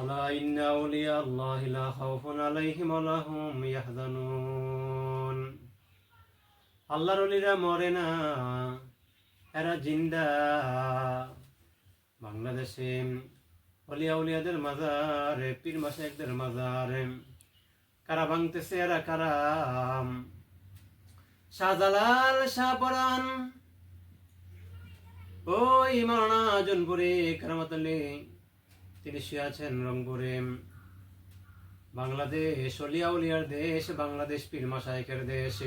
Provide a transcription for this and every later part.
ألا إن أولياء الله لا خوف عليهم ولا هم يحزنون আল্লাহর অলিরা মরে না এরা জিন্দা বাংলাদেশে অলিয়া উলিয়াদের মাজারে পীর মাসাইকদের মাজারে কারা ভাঙতেছে এরা কারা শাহজালাল শাহপরান ওই মারানা জনপুরে কারামাতালে তিনি শুয়ে আছেন রংপুরে বাংলাদেশ অলিয়া উলিয়ার দেশ, বাংলাদেশ পীর মাসাইকের দেশ।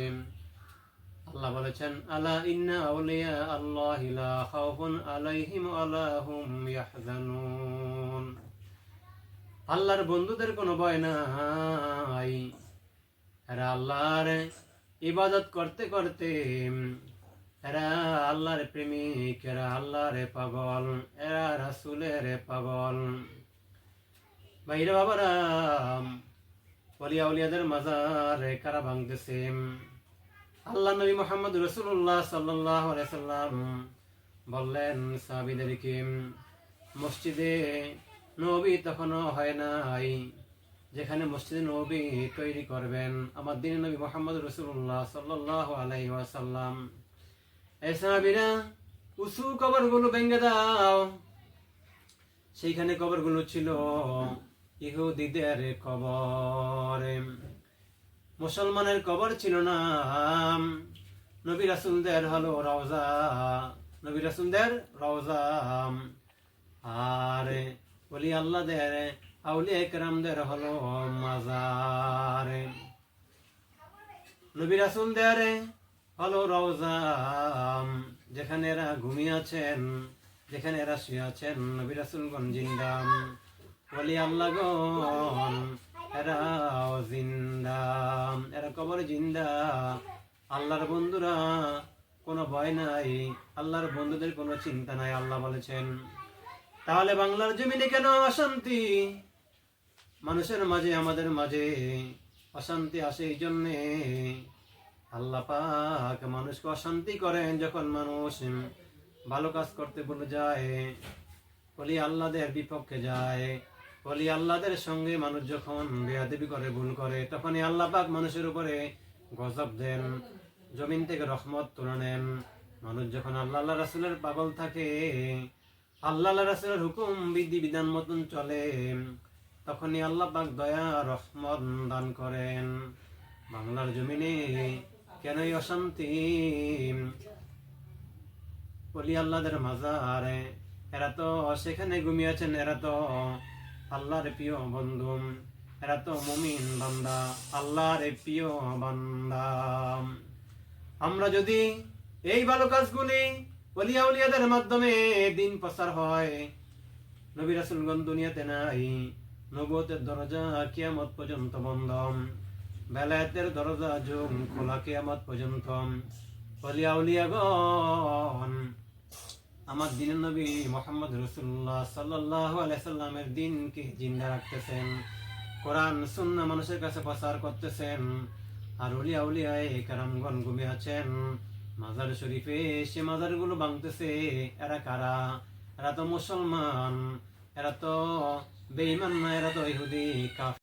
আল্লাহ বলেছেন, আলা ইন্না আউলিয়া আল্লাহ লা খাউফুন আলাইহিম ওয়ালা হুম ইয়াহজানুন। আল্লাহর বন্ধুদের কোনো ভয় নাই। এরা আল্লাহর ইবাদত করতে করতে এরা আল্লাহর প্রেমিক, এরা আল্লাহর পাগল, এরা রাসূলের পাগল। বাইরে বাবারা, অলিয়া উলিয়াদের মাজার কারা ভাঙতেছে? আল্লাহ নবী মোহাম্মদ রসুল্লাহ সাল্লাহ সাল্লাম বললেন সাহাবিদেরকে, মসজিদে নবী তখনও হয় নাই, যেখানে মসজিদে নবী তৈরি করবেন। আমার দিন নবী মোহাম্মদ রসুল্লাহ সাল্লাহ আলাই ওয়াসাল্লাম সাহাবিরা উঁচু কবরগুলো ভেঙে দাও সেইখানে কবরগুলো ছিল ইহুদিদের কবর মুসলমানের কবর ছিল না নবী রাসুলদের হলো রওজা নবী রাসুলদের রওজা আর বলি আল্লাহদের আউলিয়া একরামদের হলো মাজার নবী রাসুলদের হলো রওজা যেখানে এরা ঘুমিয়ে আছেন, যেখানে এরা শুয়ে আছেন, নবী রাসুলগণ জিন্দাম। বলি আল্লাহগণ, এরাও জিন্দা এরা কবর জিন্দা। আল্লাহর বন্ধুরা, কোনো ভয় নাই। আল্লাহর বন্ধুদের কোনো চিন্তা নাই, আল্লাহ বলেছেন। তাহলে বাংলার জমিনে কেন অশান্তি? মানুষের মাঝে, আমাদের মাঝে অশান্তি আসে এই জন্যে। আল্লাহ পাক মানুষকে অশান্তি করেন যখন মানুষ ভালো কাজ করতে বলে যায়। বলি আল্লাহদের বিপক্ষে যায়। বলি আল্লাহদের সঙ্গে মানুষ যখন বেয়াদেবি করে, ভুল করে, তখনই আল্লাহ পাক মানুষের উপরে গজব দেন, জমিন থেকে রহমত তুলে নেন। মানুষ যখন আল্লাহ রাসুলের পাগল থাকে আল্লাহ রাসুলের হুকুম, বিধি, বিধান মতন চলে, তখনই আল্লাহ পাক দয়া, রহমত দান করেন। বাংলার জমিনে কেন অশান্তি? বলি আল্লাহদের মাজারে, এরা তো সেখানে ঘুমিয়েছেন এরা তো আল্লাহর প্রিয় বন্ধু, এরা তো মুমিন বান্দা, আল্লাহর প্রিয় বান্দা। আমরা যদি এই ভালো কাজগুলি অলিয়া উলিয়াদের মাধ্যমে দিন প্রচার হয়, নবী রাসুলগণ দুনিয়াতে নাই নবতের দরজা কিয়ামত পর্যন্ত বন্ধ। বেলায়েতের দরজা যুগ খোলা কিয়ামত পর্যন্ত আমার দিনের নবী মোহাম্মদ রসুল্লাহ সাল্লাহ আলাইসাল্লামের দিনকে জিন্দা রাখতেছেন। কোরআন, সুন্না মানুষের কাছে প্রচার করতেছেন। আর উলিয়া উলিয়ায় কারামগণ ঘুমিয়ে আছেন। মাজার শরীফে সে মাজারগুলো ভাঙতেছে। এরা কারা? এরা তো মুসলমান। এরা তো বেইমান না, এরা তো ইহুদি কাফ